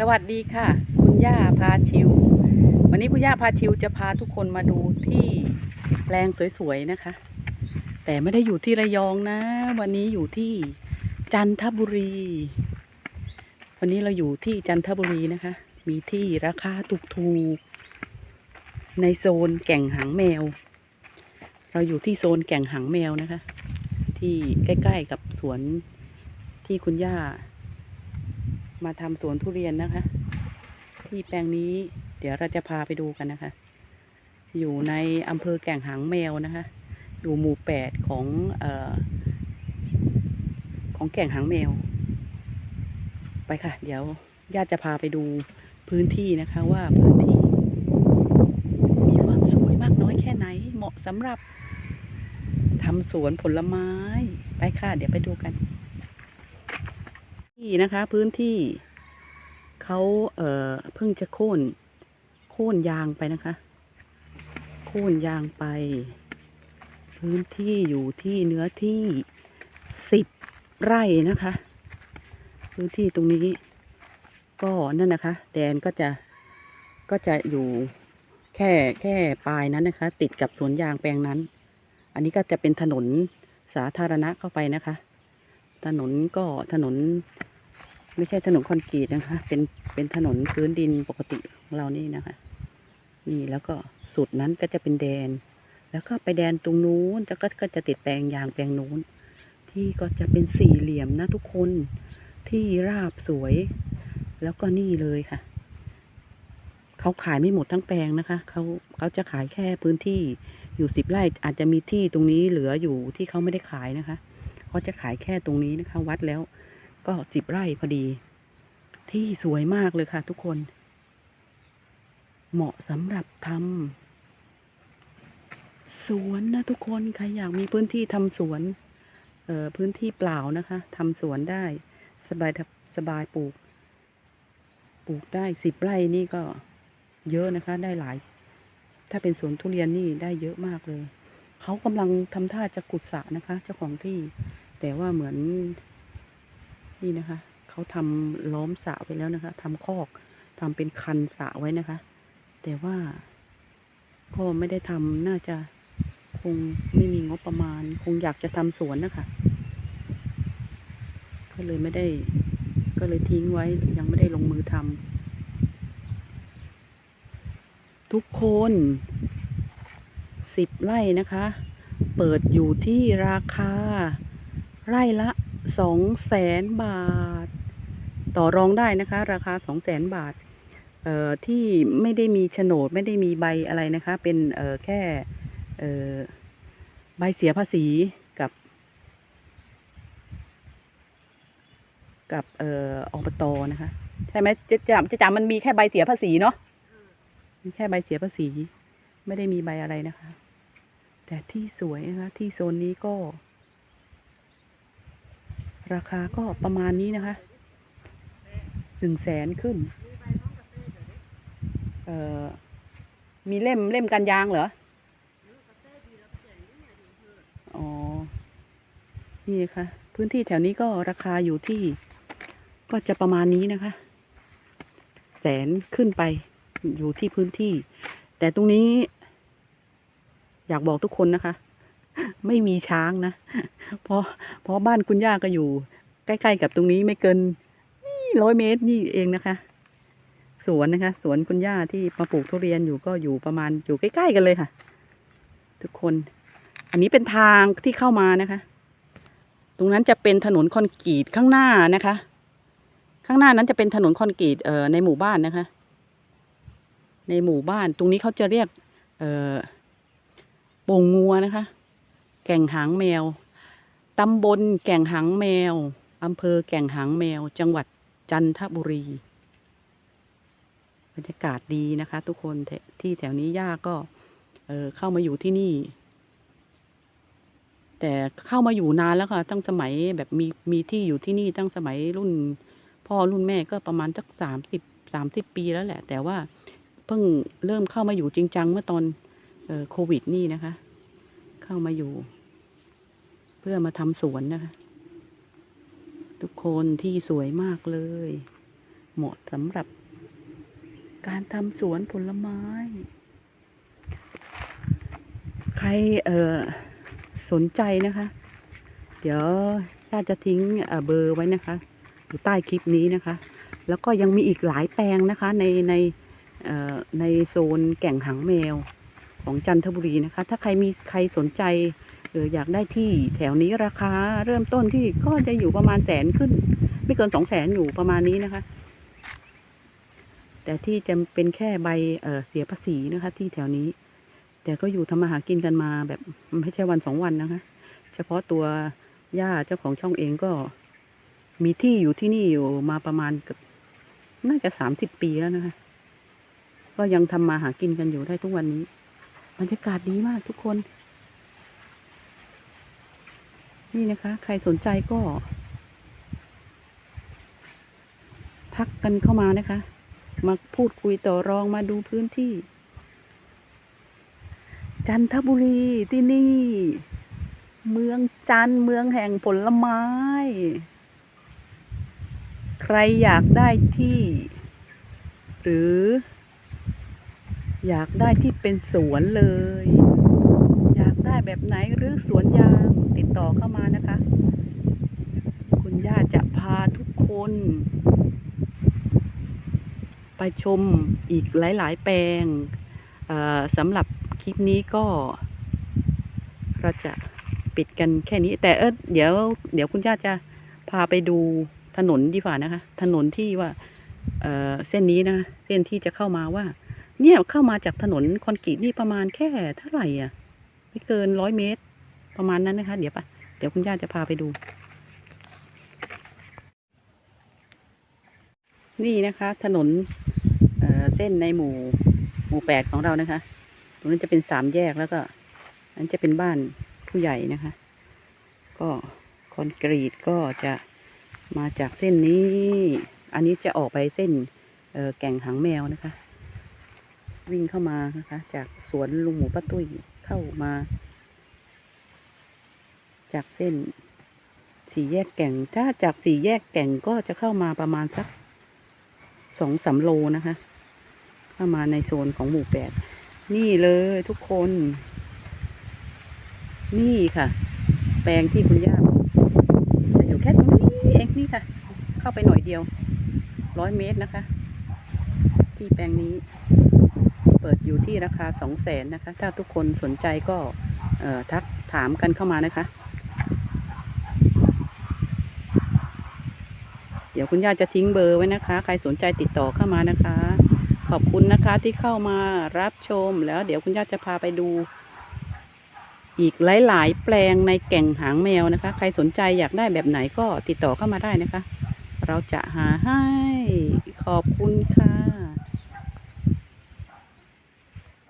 สวัสดีค่ะ คุณย่าพาชิว วันนี้คุณย่าพาชิวจะพาทุกคนมาดูที่แปลงสวยๆนะคะ แต่ไม่ได้อยู่ที่ระยองนะ วันนี้อยู่ที่จันทบุรี วันนี้เราอยู่ที่จันทบุรีนะคะ มีที่ราคาถูกๆในโซนแก่งหางแมว เราอยู่ที่โซนแก่งหางแมวนะคะ ที่ใกล้ๆกับสวนที่คุณย่า มาทำสวนทุเรียนนะคะ ที่แปลงนี้เดี๋ยวเราจะพาไปดูกันนะคะ อยู่ในอำเภอแก่งหางแมวนะคะ อยู่หมู่แปดของเออของแก่งหางแมว ไปค่ะ เดี๋ยวญาติจะพาไปดูพื้นที่นะคะว่าพื้นที่ มีความสวยมากน้อยแค่ไหน เหมาะสำหรับทำสวนผลไม้ ไปค่ะ เดี๋ยวไปดูกัน ที่นะคะ พื้นที่เขาเอ่อเพิ่งจะโค่น โค่นยางไปนะคะ โค่นยางไป พื้นที่อยู่ที่เนื้อที่สิบไร่นะคะ พื้นที่ตรงนี้ ก็นั่นนะคะ แดนก็จะก็จะอยู่แค่แค่ปลายนั้นนะคะ ติดกับสวนยางแปลงนั้น อันนี้ก็จะเป็นถนนสาธารณะเข้าไปนะคะ ถนนก็ถนน ไม่ใช่ถนนคอนกรีตนะคะ เป็นเป็นถนนพื้นดินปกติของเรานี่นะคะ นี่แล้วก็สุดนั้นก็จะเป็นแดน แล้วก็ไปแดนตรงนู้นแล้วก็ก็จะติดแปลงยางแปลงนู้น ที่ก็จะเป็นสี่เหลี่ยมนะทุกคนที่ราบสวย แล้วก็นี่เลยค่ะเขาขายไม่หมดทั้งแปลงนะคะเขาเขาจะขายแค่พื้นที่อยู่สิบไร่อาจจะมีที่ตรงนี้เหลืออยู่ที่เขาไม่ได้ขายนะคะเขาจะขายแค่ตรงนี้นะคะ วัดแล้ว ก็สิบไร่พอดี ที่สวยมากเลยค่ะทุกคน เหมาะสำหรับทำสวนนะทุกคนใครอยากมีพื้นที่ทำสวนเอ่อพื้นที่เปล่านะคะทำสวนได้สบายสบายปลูก ปลูกได้สิบไร่นี่ก็เยอะนะคะ ได้หลาย ถ้าเป็นสวนทุเรียนนี่ได้เยอะมากเลย เขากำลังทำท่าจะขุดสะนะคะ เจ้าของที่ แต่ว่าเหมือน นี่นะคะ เขาทำล้อมสระไว้แล้วนะคะทำคอกทำเป็นคันสระไว้นะคะ แต่ว่าก็ไม่ได้ทำน่าจะคงไม่มีงบประมาณ คงอยากจะทำสวนนะคะ ก็เลยไม่ได้ ก็เลยทิ้งไว้ยังไม่ได้ลงมือทำทุกคนสิบไร่นะคะ เปิดอยู่ที่ราคาไร่ละ สองแสนบาท ต่อรองได้นะคะ ราคาสองแสนบาทเอ่อที่ไม่ได้มีโฉนดไม่ได้มีใบอะไรนะคะ เป็นเอ่อแค่เอ่อใบเสียภาษีกับ กับเอ่ออบตนะคะ ใช่ไหมจะจำจะจำมันมีแค่ใบเสียภาษีเนาะมีแค่ใบเสียภาษี ไม่ได้มีใบอะไรนะคะ แต่ที่สวยนะคะ ที่โซนนี้ก็ ราคาก็ประมาณนี้นะคะหนึ่งแสนขึ้น เอ่อ มีเล่มเล่มกันยางเหรอ อ๋อ นี่ค่ะ พื้นที่แถวนี้ก็ราคาอยู่ที่ ก็จะประมาณนี้นะคะ แสนขึ้นไปอยู่ที่พื้นที่ แต่ตรงนี้ อยากบอกทุกคนนะคะ ไม่มีช้างนะ เพราะเพราะบ้านคุณย่าก็อยู่ ใกล้ๆกับตรงนี้ไม่เกินร้อยเมตรนี่เองนะคะ สวนนะคะ สวนคุณย่าที่มาปลูกทุเรียนอยู่ก็อยู่ประมาณอยู่ใกล้ๆกันเลยค่ะ ทุกคน อันนี้เป็นทางที่เข้ามานะคะ ตรงนั้นจะเป็นถนนคอนกรีตข้างหน้านะคะ ข้างหน้านั้นจะเป็นถนนคอนกรีตเอ่อในหมู่บ้านนะคะ ในหมู่บ้านตรงนี้เขาจะเรียก เอ่อโป่งงัวนะคะ แก่งหางแมว ตำบลแก่งหางแมว อำเภอแก่งหางแมว จังหวัดจันทบุรี บรรยากาศดีนะคะ ทุกคนที่แถวนี้ย่าก็เออเข้ามาอยู่ที่นี่ แต่เข้ามาอยู่นานแล้วค่ะ ตั้งสมัยแบบมีมีที่อยู่ที่นี่ตั้งสมัยรุ่น พ่อรุ่นแม่ก็ประมาณสักสามสิบสามสิบปีแล้วแหละ แต่ว่าเพิ่งเริ่มเข้ามาอยู่จริงจังเมื่อตอนโควิดนี่นะคะ เข้ามาอยู่ พื่อมาทำสวนนะคะ ทุกคนที่สวยมากเลย เหมาะสำหรับ การทำสวนผลไม้ ใครเออสนใจนะคะ เดี๋ยวย่าจะทิ้งเเบอร์ไว้นะคะ อยู่ใต้คลิปนี้นะคะ แล้วก็ยังมีอีกหลายแปลงนะคะ ในในในโซนแก่งหางแมวของจันทบุรีนะคะ ถ้าใครมีใครสนใจ เอออยากได้ที่แถวนี้ราคาเริ่มต้นที่ก็จะอยู่ประมาณแสนขึ้น ไม่เกินสองแสนอยู่ประมาณนี้นะคะ แต่ที่จะเป็นแค่ใบเออเสียภาษีนะคะ ที่แถวนี้ แต่ก็อยู่ทำมาหากินกันมาแบบไม่ใช่วันสองวันนะคะ เฉพาะตัวย่าเจ้าของช่องเองก็ มีที่อยู่ที่นี่อยู่มาประมาณเกือบน่าจะสามสิบปีแล้วนะคะ ก็ยังทำมาหากินกันอยู่ได้ทุกวันนี้บรรยากาศดีมากทุกคน นี่นะคะ ใครสนใจก็ ทักกันเข้ามานะคะ มาพูดคุยต่อรองมาดูพื้นที่ จันทบุรีที่นี่ เมืองจันเมืองแห่งผลไม้ ใครอยากได้ที่ หรือ อยากได้ที่เป็นสวนเลย แบบไหนหรือสวนยางติดต่อเข้ามานะคะ คุณย่าจะพาทุกคน ไปชมอีกหลาย ๆ แปลงสำหรับคลิปนี้ก็ เราจะปิดกันแค่นี้ แต่เออเดี๋ยว เดี๋ยวคุณย่าจะพาไปดูถนนดีกว่านะคะ ถนนที่ว่าเเส้นนี้นะเส้นที่จะเข้ามาว่า เนี่ยเข้ามาจากถนนคอนกรีตนี่ประมาณแค่เท่าไหร่อะ ไม่เกินร้อยเมตร ประมาณนั้นนะคะ เดี๋ยวปะเดี๋ยวคุณย่าจะพาไปดู นี่นะคะ ถนนเเส้นในหมู่ หมู่แปดของเรานะคะ ตรงนั้นจะเป็นสามแยกแล้วก็ อันนจะเป็นบ้านผู้ใหญ่นะคะ ก็คอนกรีตก็จะมาจากเส้นนี้ อันนี้จะออกไปเส้นเแก่งหางแมวนะคะ วิ่งเข้ามานะคะ จากสวนลุงหมูป้าตุ้ย เข้ามา จากเส้นสี่แยกแก่ง ถ้าจากสี่แยกแก่งก็จะเข้ามาประมาณสักสองสามโลนะคะ เข้ามาในโซนของหมู่แปด นี่เลยทุกคน นี่ค่ะ แปลงที่คุณย่าบอกจะอยู่แค่ตรงนี้เองนี่ค่ะ เข้าไปหน่อยเดียวร้อยเมตรนะคะ ที่แปลงนี้ ที่ราคาสองแสนนะคะ ถ้าทุกคนสนใจก็ทักถามกันเข้ามานะคะ เดี๋ยวคุณย่าจะทิ้งเบอร์ไว้นะคะ ใครสนใจติดต่อเข้ามานะคะ ขอบคุณนะคะที่เข้ามารับชมแล้วเดี๋ยวคุณย่าจะพาไปดูอีกหลาย ๆ แปลงในแก่งหางแมวนะคะ ใครสนใจอยากได้แบบไหนก็ติดต่อเข้ามาได้นะคะ เราจะหาให้ ขอบคุณค่ะ